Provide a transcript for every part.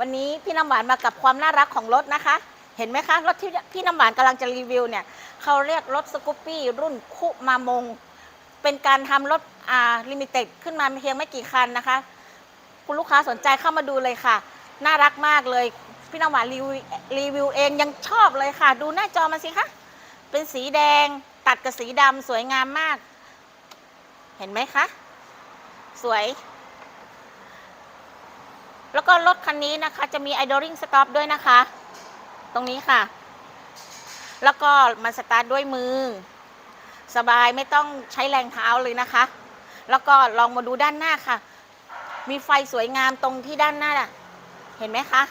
วันนี้พี่น้ำหวานมากับความน่ารักของรถนะคะ เห็นไหมคะรถที่พี่น้ำหวานกำลังจะรีวิวเนี่ยเขาเรียกรถสกูปปี้รุ่นคุมามง เป็นการทำรถอ่าลิมิเต็ดขึ้นมาเพียงไม่กี่คันนะคะ คุณลูกค้าสนใจเข้ามาดูเลยค่ะ น่ารักมากเลย พี่น้ำหวานรีวิวรีวิวเองยังชอบเลยค่ะ ดูหน้าจอมาสิคะเป็นสีแดงตัดกับสีดำสวยงามมาก เห็นไหมคะ สวย แล้วก็รถคันนี้นะคะจะมี idling stop ด้วยนะคะ ตรงนี้ค่ะ แล้วก็มันสตาร์ทด้วยมือ สบายไม่ต้องใช้แรงเท้าเลยนะคะ แล้วก็ลองมาดูด้านหน้าค่ะ มีไฟสวยงามตรงที่ด้านหน้าเห็นไหมคะ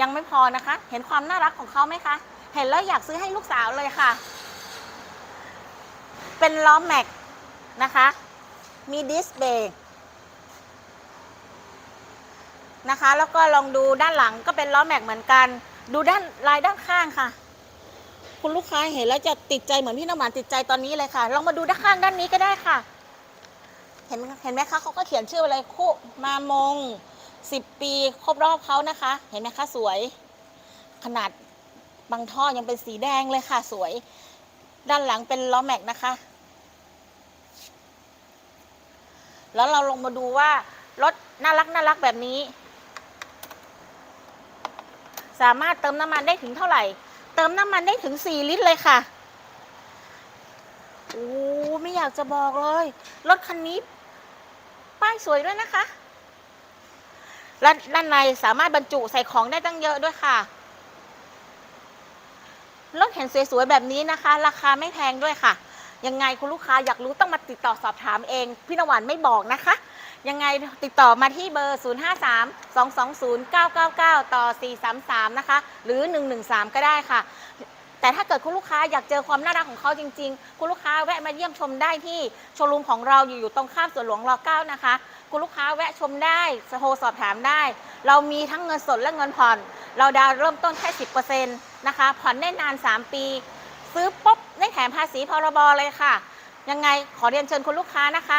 ยังไม่พอนะคะ เห็นความน่ารักของเขาไหมคะ เห็นแล้วอยากซื้อให้ลูกสาวเลยค่ะ เป็นล้อแม็กนะคะ มีดิสเบรก นะคะ แล้วก็ลองดูด้านหลังก็เป็นล้อแม็กเหมือนกัน ดูด้านลายด้านข้างค่ะ คุณลูกค้าเห็นแล้วจะติดใจเหมือนพี่น้ำหวานติดใจตอนนี้เลยค่ะ ลองมาดูด้านข้างด้านนี้ก็ได้ค่ะ เห็นเห็นไหมคะเขาก็เขียนชื่ออะไรคุมามงสิบปีครบรอบเขานะคะ เห็นไหมคะสวย ขนาดบางท่อยังเป็นสีแดงเลยค่ะสวย ด้านหลังเป็นล้อแม็กนะคะ แล้วเราลงมาดูว่ารถน่ารักน่ารักแบบนี้ สามารถเติมน้ำมันได้ถึงเท่าไหร่ เติมน้ำมันได้ถึง 4 ลิตรเลยค่ะโอ้ไม่อยากจะบอกเลย รถคันนี้ ป้ายสวยด้วยนะคะและด้านในสามารถบรรจุใส่ของได้ตั้งเยอะด้วยค่ะ รถเห็นสวยๆแบบนี้นะคะ ราคาไม่แพงด้วยค่ะ ยังไงคุณลูกค้าอยากรู้ต้องมาติดต่อสอบถามเอง พี่นวันไม่บอกนะคะ ยังไงติดต่อมาที่เบอร์ 053 220 999 ต่อ 433 นะคะ หรือ 113 ก็ได้ค่ะ แต่ถ้าเกิดคุณลูกค้าอยากเจอความน่ารักของเขาจริง ๆ คุณลูกค้าแวะมาเยี่ยมชมได้ที่โชว์รูมของเราอยู่อยู่ตรงข้ามสวนหลวงร9นะคะ คุณลูกค้าแวะชมได้โทรสอบถามได้ เรามีทั้งเงินสดและเงินผ่อน เราดาวน์เริ่มต้นแค่ 10%นะคะ ผ่อนได้นาน 3 ปี ซื้อปุ๊บได้แถมภาษีพรบเลยค่ะ ยังไงขอเรียนเชิญคุณลูกค้านะคะ